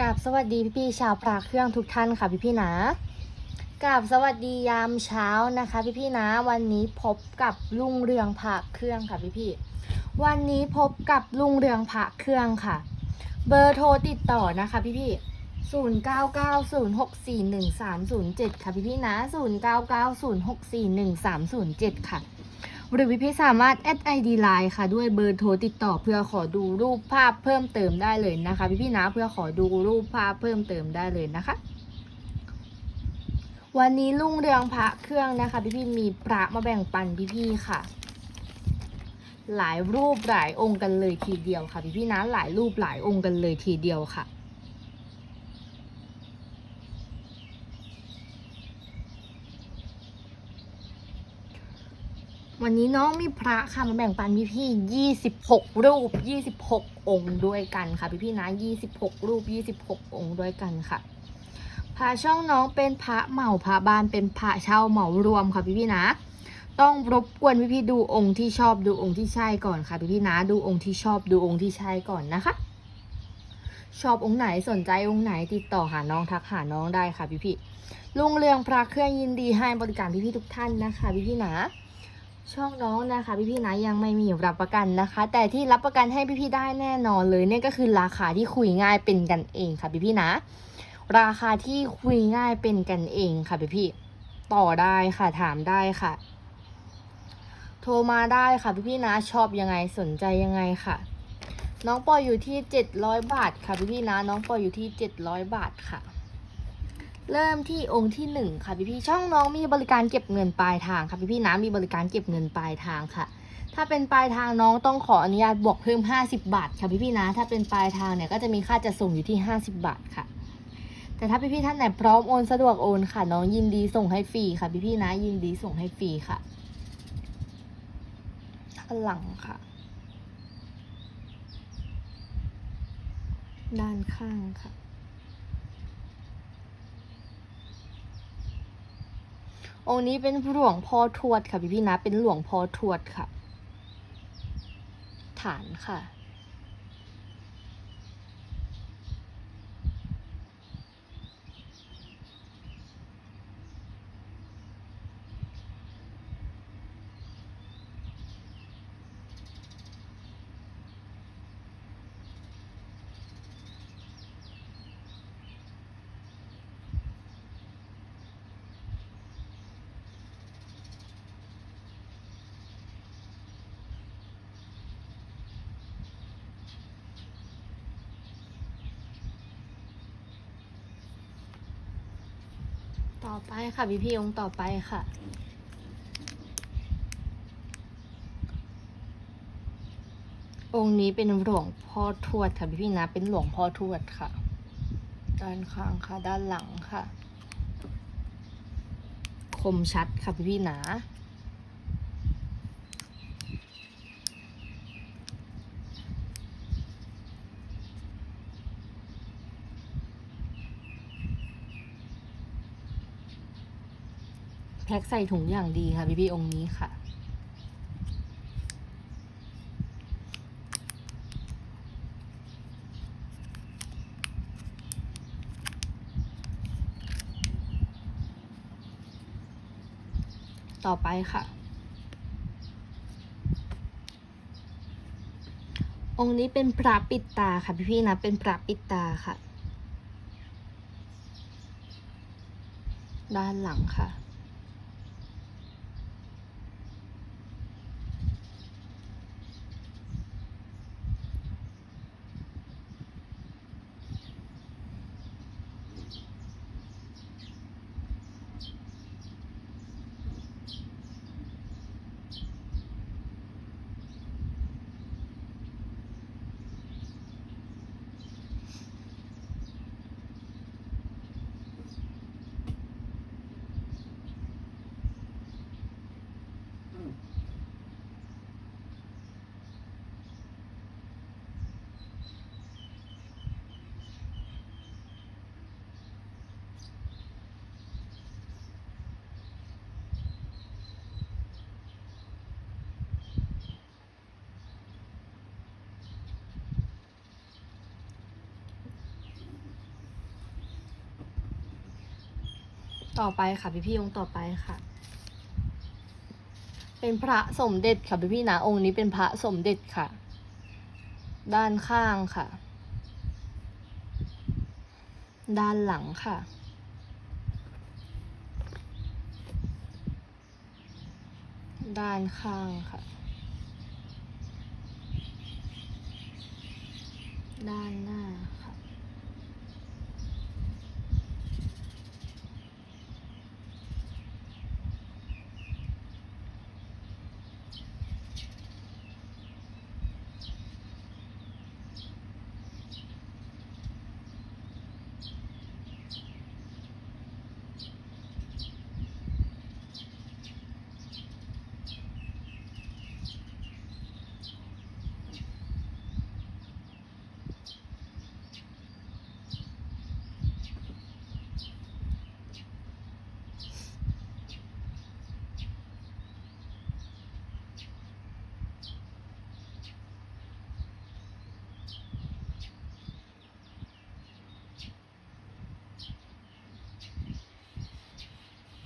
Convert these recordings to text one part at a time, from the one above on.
กับสวัสดีพี่ๆชาวปลาเครื่องทุกท่านค่ะพี่ๆนะกับสวัสดียามเช้านะคะพี่ๆนะวันนี้พบกับลุงเรืองผาเครื่องค่ะพี่ๆวันนี้พบกับลุงเรืองผาเครื่องค่ะ เบอร์โทรติดต่อนะคะพี่ๆ0 9 9 0 6 4 1 3 0 7ค่ะพี่ๆนะ0 9 9 0 6 4 1 3 0 7ค่ะ หรือพี่ๆสามารถแอดไอดีไลน์ค่ะ ด้วยเบอร์โทรติดต่อเพื่อขอดูรูปภาพเพิ่มเติมได้เลยนะคะ พี่ๆนะเพื่อขอดูรูปภาพเพิ่มเติมได้เลยนะคะ วันนี้ลุงเรืองพระเครื่องนะคะ พี่ๆมีพระมาแบ่งปันพี่ๆค่ะ หลายรูปหลายองค์กันเลยทีเดียวค่ะ พี่ๆนะหลายรูปหลายองค์กันเลยทีเดียวค่ะ วันนี้น้องมีพระค่ะมาแบ่งปันพี่พี่ยี่สิบหกรูปยี่สิบหกองค์ด้วยกันค่ะพี่พี่นะยี่สิบหกรูปยี่สิบหกองค์ด้วยกันค่ะพระช่องน้องเป็นพระเหมาพระบานเป็นพระเช่าเหมารวมค่ะพี่พี่นะ ต้องรบกวนพี่พี่ดูองค์ที่ชอบดูองค์ที่ใช่ก่อนค่ะพี่พี่นะดูองค์ที่ชอบดูองค์ที่ใช่ก่อนนะคะ ชอบองค์ไหนสนใจองค์ไหนติดต่อหาน้องทักหาน้องได้ค่ะพี่พี่ลุงเรืองพระเครื่องยินดีให้บริการพี่พี่ทุกท่านนะคะพี่พี่นะ ช่องน้องนะคะพี่ๆนะยังไม่มีรับประกันนะคะ แต่ที่รับประกันให้พี่ๆได้แน่นอนเลยเนี่ยก็คือราคาที่คุยง่ายเป็นกันเองค่ะพี่ๆนะ ราคาที่คุยง่ายเป็นกันเองค่ะพี่ๆต่อได้ค่ะถามได้ค่ะ โทรมาได้ค่ะพี่ๆนะชอบยังไงสนใจยังไงค่ะ น้องปอยอยู่ที่700บาทค่ะพี่ๆนะ น้องปอยอยู่ที่700บาทค่ะ เริ่มที่องค์ที่หนึ่งค่ะพี่พี่ช่องน้องมีบริการเก็บเงินปลายทางค่ะพี่พี่ๆนะมีบริการเก็บเงินปลายทางค่ะ ถ้าเป็นปลายทางน้องต้องขออนุญาตบวกเพิ่ม 50 บาทค่ะพี่พี่นะถ้าเป็นปลายทางเนี่ยก็จะมีค่าจะส่งอยู่ที่ 50 บาทค่ะ แต่ถ้าพี่พี่ท่านไหนพร้อมโอนสะดวกโอนค่ะ น้องยินดีส่งให้ฟรีค่ะพี่พี่นะยินดีส่งให้ฟรีค่ะด้านหลังค่ะ ด้านข้างค่ะ องค์นี้เป็นหลวงพ่อทวดค่ะพี่พี่นะ เป็นหลวงพ่อทวดค่ะ ฐานค่ะ ต่อไปค่ะพี่พี่องค์ต่อไปค่ะ องค์นี้เป็นหลวงพ่อทวดค่ะพี่พี่นะ เป็นหลวงพ่อทวดค่ะ ด้านข้างค่ะ ด้านหลังค่ะ คมชัดค่ะพี่พี่นะ แพ็คใส่ถุงอย่างดีค่ะพี่พี่องค์นี้ค่ะ ต่อไปค่ะ องค์นี้เป็นพระปิดตาค่ะพี่พี่นะ เป็นพระปิดตาค่ะ ด้านหลังค่ะ ต่อไปค่ะพี่พี่องค์ต่อไปค่ะ เป็นพระสมเด็จค่ะพี่พี่นะองค์นี้เป็นพระสมเด็จค่ะ ด้านข้างค่ะ ด้านหลังค่ะด้านข้างค่ะ ด้านหน้าค่ะ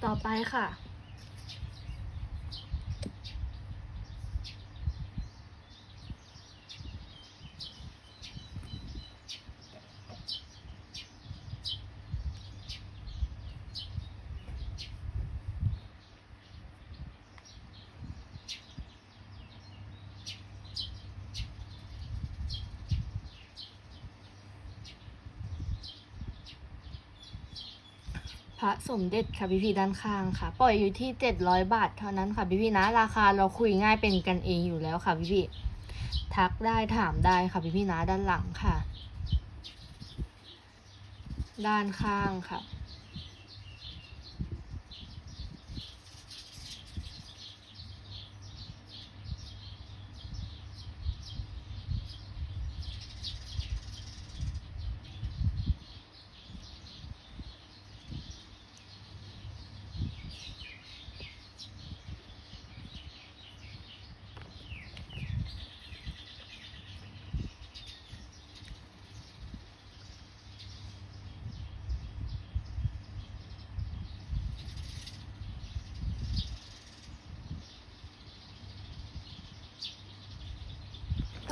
ต่อไปค่ะ สมเด็จค่ะพี่พี่ด้านข้างค่ะ ปล่อยอยู่ที่เจ็ดร้อยบาทเท่านั้นค่ะพี่พี่นะ ราคาเราคุยง่ายเป็นกันเองอยู่แล้วค่ะพี่พี่ทักได้ถามได้ค่ะพี่พี่นะด้านหลังค่ะ ด้านข้างค่ะ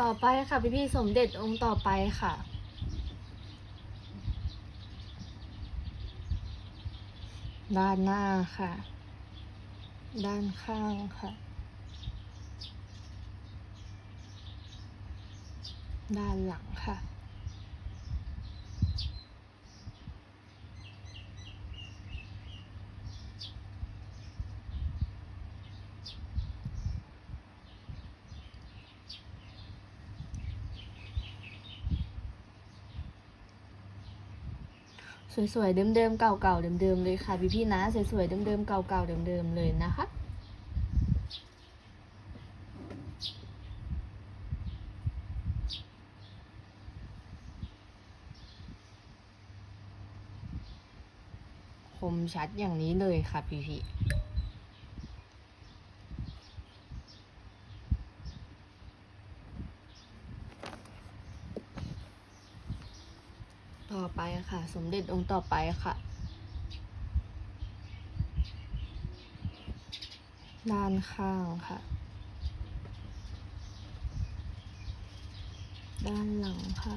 ต่อไปค่ะพี่พี่สมเด็จองค์ต่อไปค่ะ ด้านหน้าค่ะ ด้านข้างค่ะ ด้านหลังค่ะ สวยๆเดิมๆเก่าๆเดิมๆเลยค่ะพี่ๆนะสวยๆเดิมๆเก่าๆเดิมๆเลยนะคะคมชัดอย่างนี้เลยค่ะพี่ๆ ต่อไปค่ะ สมเด็จองค์ต่อไปค่ะ ด้านข้างค่ะ ด้านหลังค่ะ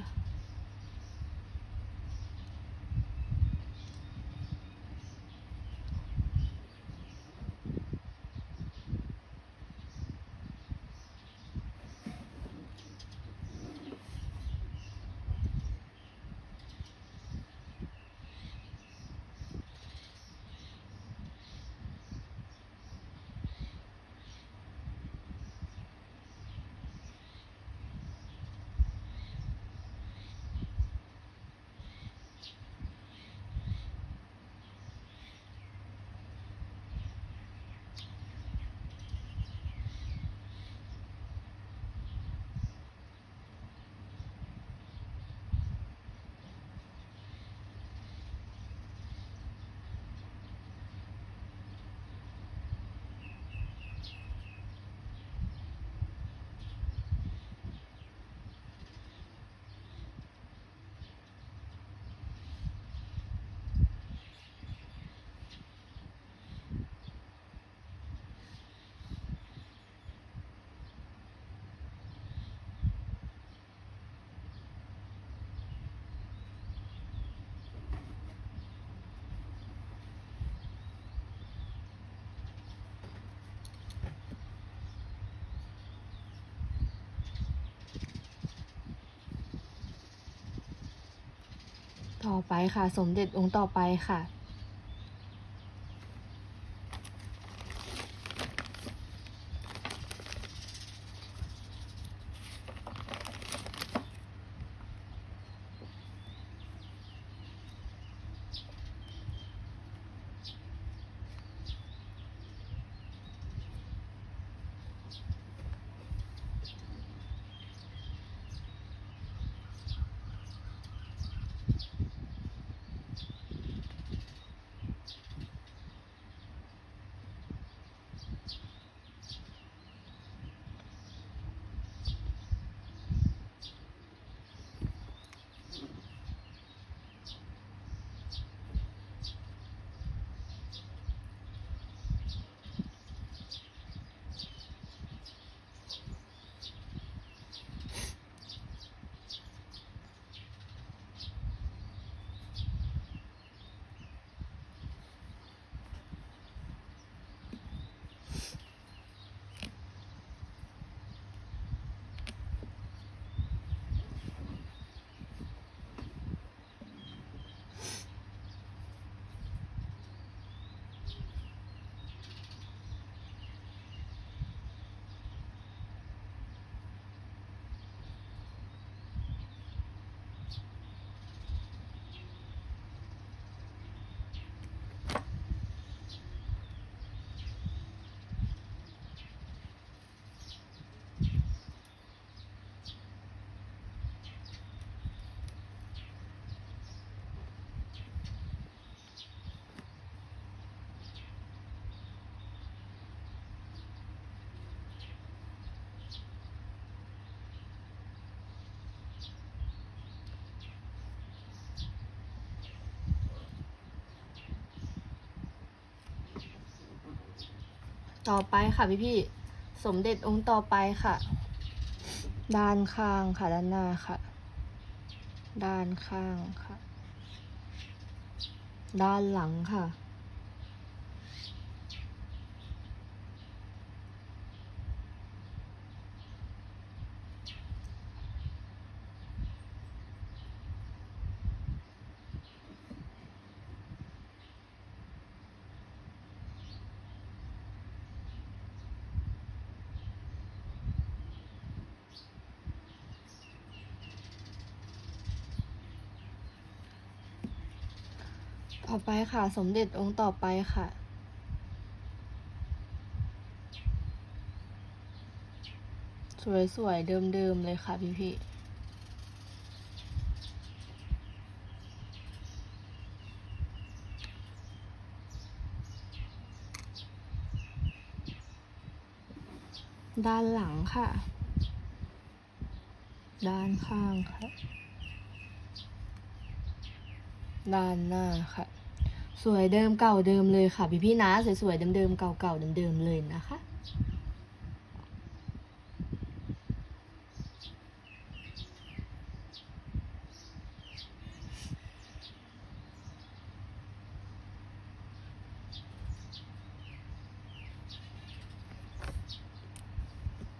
ต่อไปค่ะ สมเด็จองค์ต่อไปค่ะ ต่อไปค่ะพี่พี่สมเด็จองค์ต่อไปค่ะ ด้านข้างค่ะด้านหน้าค่ะ ด้านข้างค่ะ ด้านหลังค่ะ ไปค่ะ สมเด็จองค์ต่อไปค่ะ สวยๆ เดิมๆ เลยค่ะพี่พี่ๆด้านหลังค่ะ ด้านข้างค่ะ ด้านหน้าค่ะ สวยเดิมเก่าเดิมเลยค่ะ พี่พี่นะสวยๆเดิมๆเก่าๆเดิมๆเลยนะคะ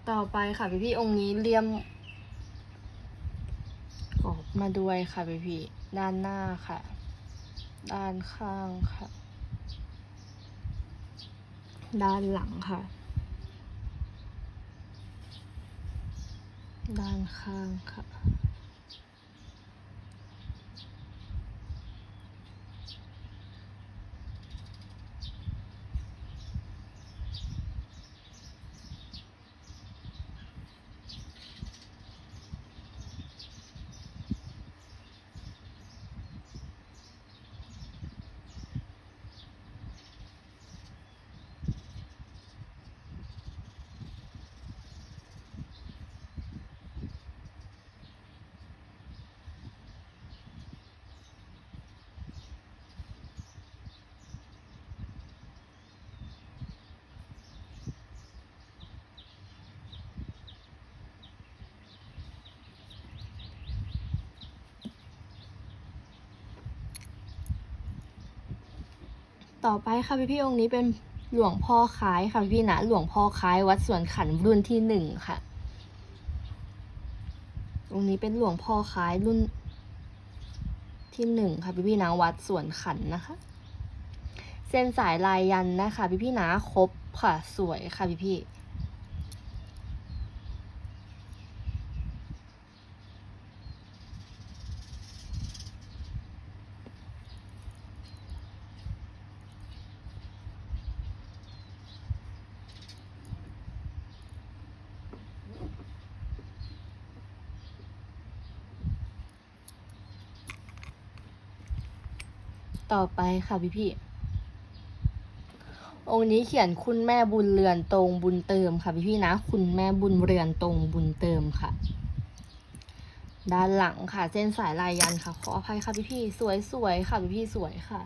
ต่อไปค่ะพี่พี่องค์นี้เลี่ยมออกมาด้วยค่ะพี่พี่ด้านหน้าค่ะ ด้านข้างค่ะ ด้านหลังค่ะ ด้านข้างค่ะ ต่อไปค่ะพี่พี่องค์นี้เป็นหลวงพ่อคล้ายค่ะพี่นะหลวงพ่อคล้ายวัดสวนขันรุ่นที่หนึ่งค่ะองค์นี้เป็นหลวงพ่อคล้ายรุ่นที่หนึ่งค่ะพี่พี่นะวัดสวนขันนะคะ เส้นสายลายยันนะคะ พี่พี่นะครบค่ะสวยค่ะพี่พี่ ต่อไปค่ะพี่พี่องค์นี้เขียนคุณแม่บุญเรือนตรงบุญเติมค่ะพี่พี่นะ คุณแม่บุญเรือนตรงบุญเติมค่ะ ด้านหลังค่ะ เส้นสายลายยันค่ะ ขออภัยค่ะพี่พี่สวยสวยค่ะพี่พี่สวยค่ะ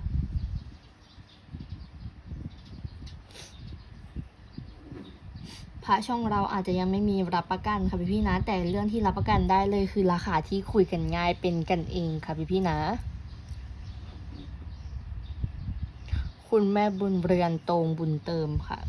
พระช่องเราอาจจะยังไม่มีรับประกันค่ะพี่พี่นะ แต่เรื่องที่รับประกันได้เลยคือราคาที่คุยกันง่ายเป็นกันเองค่ะพี่พี่นะ คุณแม่บุญเรือนตรงบุญเติมค่ะ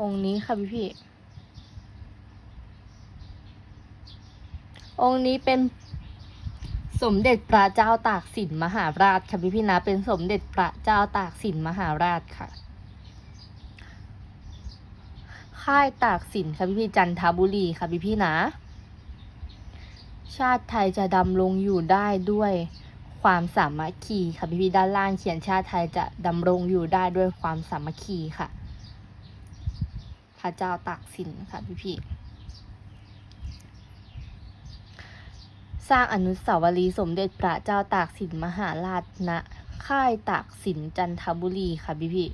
องค์นี้ค่ะพี่พี่ องค์นี้เป็นสมเด็จพระเจ้าตากสินมหาราชค่ะพี่พี่นะ เป็นสมเด็จพระเจ้าตากสินมหาราชค่ะ ค่ายตากสินค่ะพี่พี่จันทบุรีค่ะพี่พี่นะ ชาติไทยจะดำรงอยู่ได้ด้วยความสามัคคีค่ะพี่พี่ด้านล่างเขียนชาติไทยจะดำรงอยู่ได้ด้วยความสามัคคีค่ะ ระเจ้าตากสินค่ะพี่พี่สร้างอนุสาวรีย์สมเด็จพระเจ้าตากสินมหาราชณค่ายตากสินจันทบุรีค่ะพี่พี่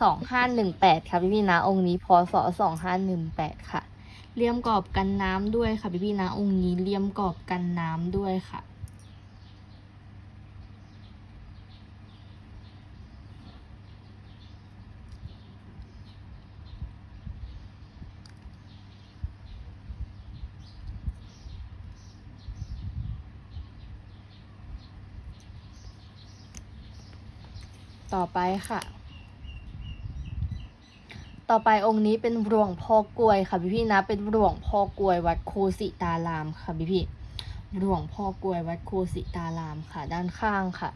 สองห้าหนึ่งแปดค่ะพี่พี่นะองค์นี้พศสองห้าหนึ่งแปดค่ะเลี่ยมกรอบกันน้ำด้วยค่ะพี่พี่นะองค์นี้เลี่ยมกรอบกันน้ำด้วยค่ะ ต่อไปค่ะ ต่อไปองค์นี้เป็นหลวงพ่อกลวยค่ะพี่พี่นะ เป็นหลวงพ่อกลวยวัดโคสิตารามค่ะพี่พี่หลวงพ่อกลวยวัดโคสิตารามค่ะ ด้านข้างค่ะ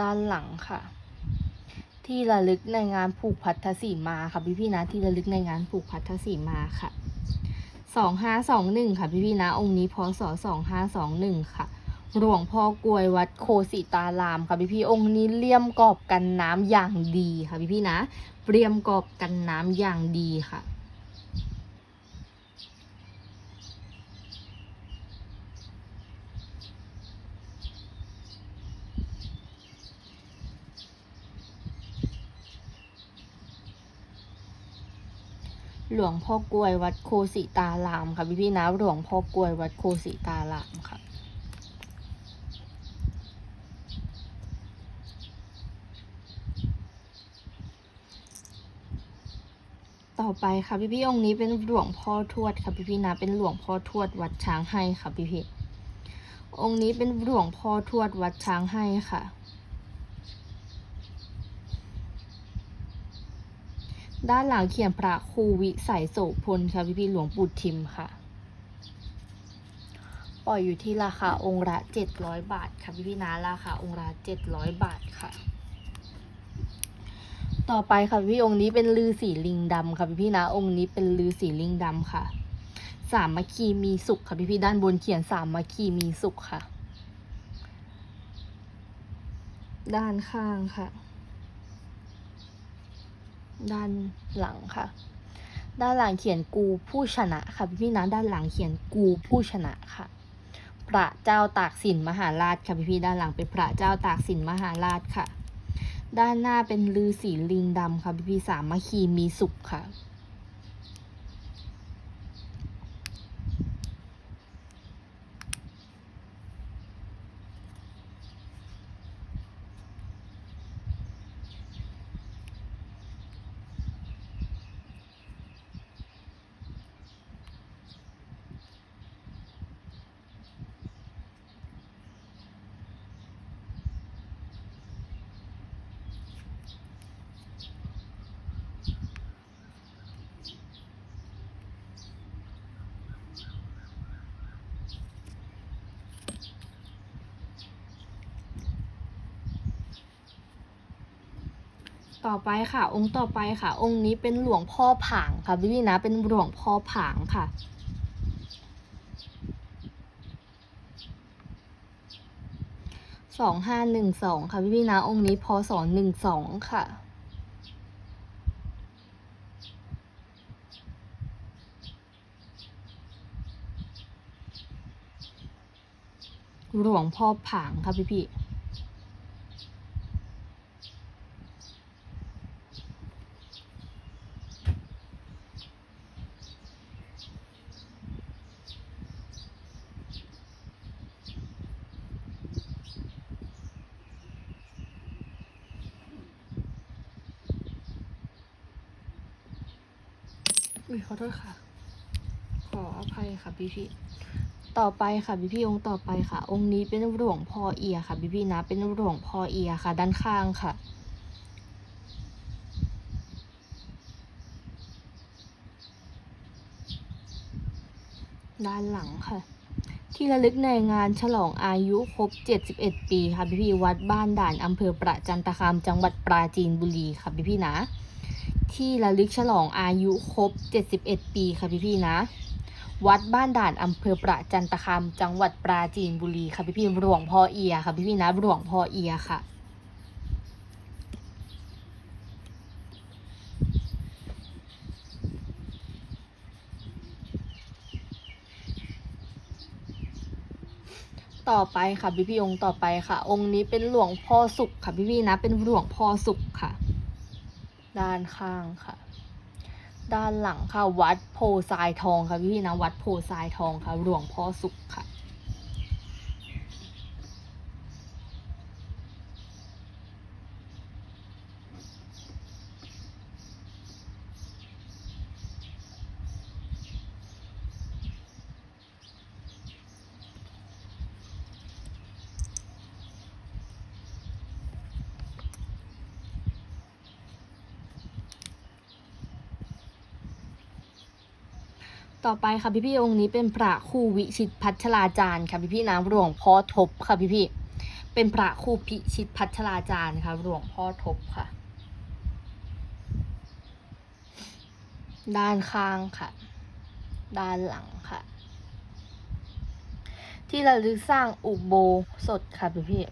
ด้านหลังค่ะ ที่ระลึกในงานผูกพัทธสีมาค่ะพี่พี่นะ ที่ระลึกในงานผูกพัทธสีมาค่ะสองห้าสองหนึ่งค่ะพี่พี่นะ องค์นี้พศสองห้าสองหนึ่งค่ะ หลวงพ่อกวยวัดโคสิตารามค่ะพี่พี่องค์นี้เลี่ยมกรอบกันน้ำอย่างดีค่ะพี่พี่นะเลี่ยมกรอบกันน้ำอย่างดีค่ะ หลวงพ่อกวยวัดโคสิตารามค่ะพี่พี่นะหลวงพ่อกวยวัดโคสิตารามค่ะ ต่อไปค่ะพี่พี่องค์นี้เป็นหลวงพ่อทวดค่ะพี่พี่นะเป็นหลวงพ่อทวดวัดช้างให้ค่ะพี่พี่องค์นี้เป็นหลวงพ่อทวดวัดช้างให้ค่ะ ด้านหลังเขียนพระครูวิสัยโสพลค่ะพี่พี่หลวงปู่ทิมค่ะปล่อยอยู่ที่ราคาองค์ละเจ็ดร้อยบาทค่ะพี่พี่นะราคาองค์ละเจ็ดร้อยบาทค่ะ ต่อไปค่ะพี่องค์นี้เป็นลือสีลิงดำค่ะพี่พี่นะองค์นี้เป็นลือสีลิงดำค่ะ สามัคคีมีสุขค่ะพี่พี่ด้านบนเขียนสามัคคีมีสุขค่ะ ด้านข้างค่ะ ด้านหลังค่ะ ด้านหลังเขียนกูผู้ชนะค่ะพี่พี่นะด้านหลังเขียนกูผู้ชนะค่ะ พระเจ้าตากสินมหาราชค่ะพี่พี่ด้านหลังเป็นพระเจ้าตากสินมหาราชค่ะ ด้านหน้าเป็นลือสีลิงดำค่ะพี่พี่สามัคคีมีสุขค่ะ ต่อไปค่ะ องค์ต่อไปค่ะ องค์นี้เป็นหลวงพ่อผางค่ะพี่พี่นะ เป็นหลวงพ่อผางค่ะสองห้าหนึ่งสองค่ะพี่พี่นะ องค์นี้พศหนึ่งสองค่ะหลวงพ่อผางค่ะพี่พี่ ขอโทษค่ะ ขออภัยค่ะพี่พี่ต่อไปค่ะพี่พี่องค์ต่อไปค่ะ องค์นี้เป็นหลวงพ่อเอียค่ะพี่พี่นะ เป็นหลวงพ่อเอียค่ะ ด้านข้างค่ะด้านหลังค่ะ ที่ระลึกในงานฉลองอายุครบ 71 ปีค่ะพี่พี่วัดบ้านด่านอำเภอประจันตคามจังหวัดปราจีนบุรีค่ะพี่พี่นะ ที่ระลึกฉลองอายุครบ 71 ปีค่ะพี่พี่ๆนะ วัดบ้านด่านอำเภอประจันตคามจังหวัดปราจีนบุรีค่ะพี่พี่ๆหลวงพ่อเอียค่ะพี่พี่ๆนะหลวงพ่อเอียค่ะต่อไปค่ะพี่พี่องค์ต่อไปค่ะ องค์นี้เป็นหลวงพ่อสุขค่ะพี่พี่นะเป็นหลวงพ่อสุขค่ะ ด้านข้างค่ะ ด้านหลังค่ะ วัดโพทรายทองค่ะพี่นะวัดโพทรายทองค่ะ หลวงพ่อสุขค่ะ ต่อไปค่ะพี่พี่องค์นี้เป็นพระครูวิชิตพัชราจารย์ค่ะพี่พี่ๆนะหลวงพ่อทบค่ะพี่พี่เป็นพระครูพิชิตพัชราจารย์ค่ะหลวงพ่อทบค่ะ ด้านข้างค่ะ ด้านหลังค่ะ ที่ระลึกสร้างอุโบสถค่ะพี่พี่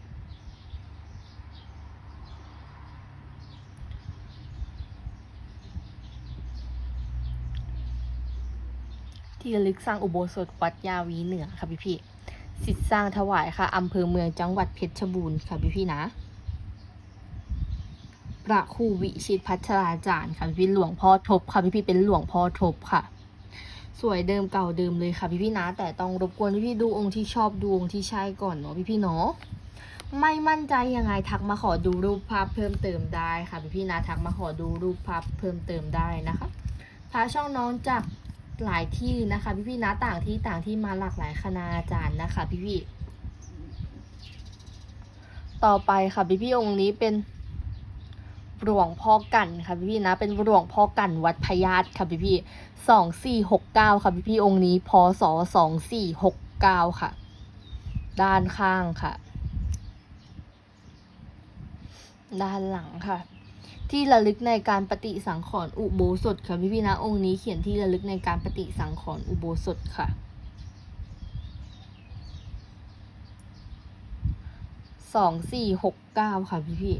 ที่ระลึกสร้างอุโบสถวัดยาวีเหนือค่ะพี่พี่สิทธิสร้างถวายค่ะอำเภอเมืองจังหวัดเพชรบูรณ์ค่ะพี่พี่นะพระครูวิชิตพัชราจารย์ค่ะพี่พี่หลวงพ่อทบค่ะพี่พี่เป็นหลวงพ่อทบค่ะ สวยเดิมเก่าเดิมเลยค่ะพี่พี่นะ แต่ต้องรบกวนพี่พี่ดูองค์ที่ชอบดูองค์ที่ใช่ก่อนเนาะพี่พี่เนาะไม่มั่นใจยังไงทักมาขอดูรูปภาพเพิ่มเติมได้ค่ะพี่พี่นะทักมาขอดูรูปภาพเพิ่มเติมได้นะคะพาช่องน้องจาก หลายที่นะคะพี่ๆนะต่างที่ต่างที่มาหลากหลายคณาจารย์นะคะพี่ๆต่อไปค่ะพี่ๆองค์นี้เป็นหลวงพ่อกันค่ะพี่ๆนะ เป็นหลวงพ่อกันวัดพญาตค่ะพี่ๆสองสี่หกเก้าค่ะพี่ๆองค์นี้พศสองสี่หกเก้าค่ะ ด้านข้างค่ะ ด้านหลังค่ะ ที่ระลึกในการปฏิสังขรณ์อุโบสถค่ะพี่พี่นะองค์นี้เขียนที่ระลึกในการปฏิสังขรณ์อุโบสถค่ะสองสี่หกเก้าค่ะพี่พี่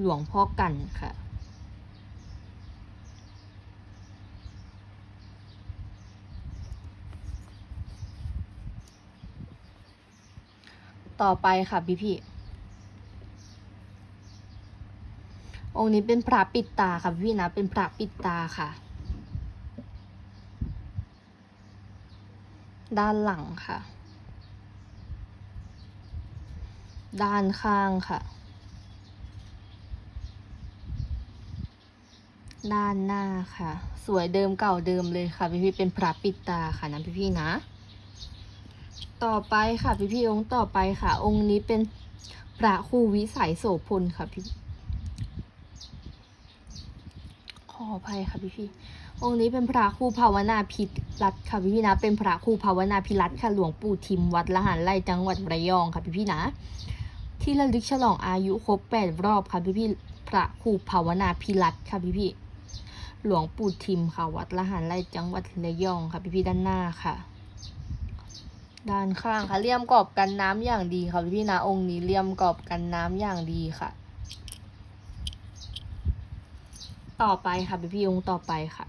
หลวงพ่อกันค่ะต่อไปค่ะพี่พี่ องค์นี้เป็นพระปิดตาค่ะพี่พี่นะเป็นพระปิดตาค่ะ ด้านหลังค่ะ ด้านข้างค่ะ ด้านหน้าค่ะ สวยเดิมเก่าเดิมเลยค่ะพี่พี่เป็นพระปิดตาค่ะนะพี่พี่นะ ต่อไปค่ะพี่พี่องค์ต่อไปค่ะ องค์นี้เป็นพระครูวิสัยโสพลค่ะพี่ ข ออภัยค่ะพี่พี่องค์นี้เป็นพระครูภาวนาพิรัตค่ะพี่พี่นะ เป็นพระครูภาวนาพิรัตค่ะหลวงปู่ทิมวัดละหารไร่จังหวัดระยองค่ะพี่พี่นะ ที่ระลึกฉลองอายุครบแปดรอบค่ะพี่พี่พระครูภาวนาพิรัตค่ะพี่พี่หลวงปู่ทิมค่ะวัดละหารไร่จังหวัดระยองค่ะพี่พี่ด้านหน้าค่ะด้านข้างค่ะเลี่ยมกรอบกันน้ำอย่างดีค่ะพี่พี่นะองค์นี้เลี่ยมกรอบกันน้ำอย่างดีค่ะ ต่อไปค่ะพี่พี่องต่อไปค่ะ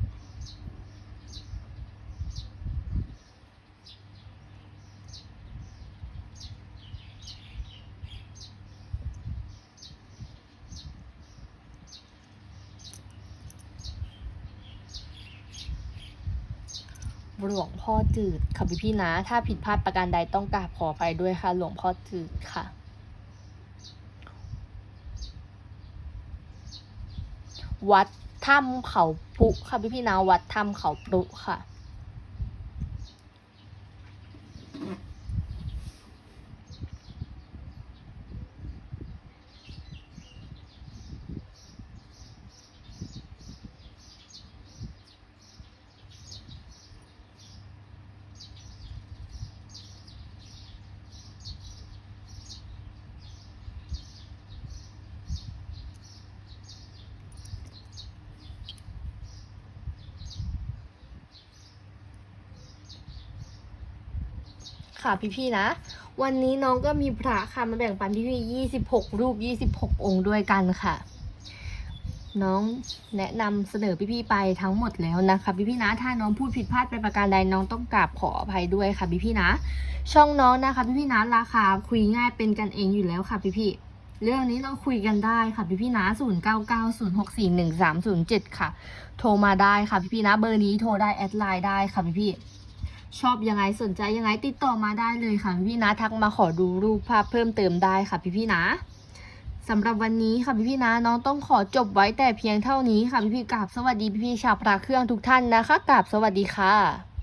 หลวงพ่อจืดค่ะพี่พี่นะ ถ้าผิดพลาดประการใดต้องกราบขออภัยด้วยค่ะ หลวงพ่อจืดค่ะ วัดถ้ำเขาพุค่ะพี่พี่นะวัดถ้ำเขาพุค่ะ ค่ะพี่ๆนะ วันนี้น้องก็มีพระค่ะมาแบ่งปันพี่ๆยี่สิบหกรูปยี่สิบหกองค์ด้วยกันค่ะ น้องแนะนำเสนอพี่ๆไปทั้งหมดแล้วนะคะพี่ๆนะ ถ้าน้องพูดผิดพลาดไปประการใดน้องต้องกราบขออภัยด้วยค่ะพี่ๆนะ ช่องน้องนะคะพี่ๆนะราคาคุยง่ายเป็นกันเองอยู่แล้วค่ะพี่ๆเรื่องนี้เราคุยกันได้ค่ะพี่ๆนะศูนย์เก้าเก้าศูนย์หกสี่หนึ่งสามศูนย์เจ็ดค่ะ โทรมาได้ค่ะพี่ๆนะ เบอร์นี้โทรได้ แอดไลน์ได้ค่ะพี่ๆ ชอบยังไงสนใจยังไงติดต่อมาได้เลยค่ะพี่นะทักมาขอดูรูปภาพเพิ่มเติมได้ค่ะพี่พี่นะสำหรับวันนี้ค่ะพี่พี่นะน้องต้องขอจบไว้แต่เพียงเท่านี้ค่ะพี่พี่กราบสวัสดีพี่พี่ชาวพระเครื่องทุกท่านนะคะกราบสวัสดีค่ะ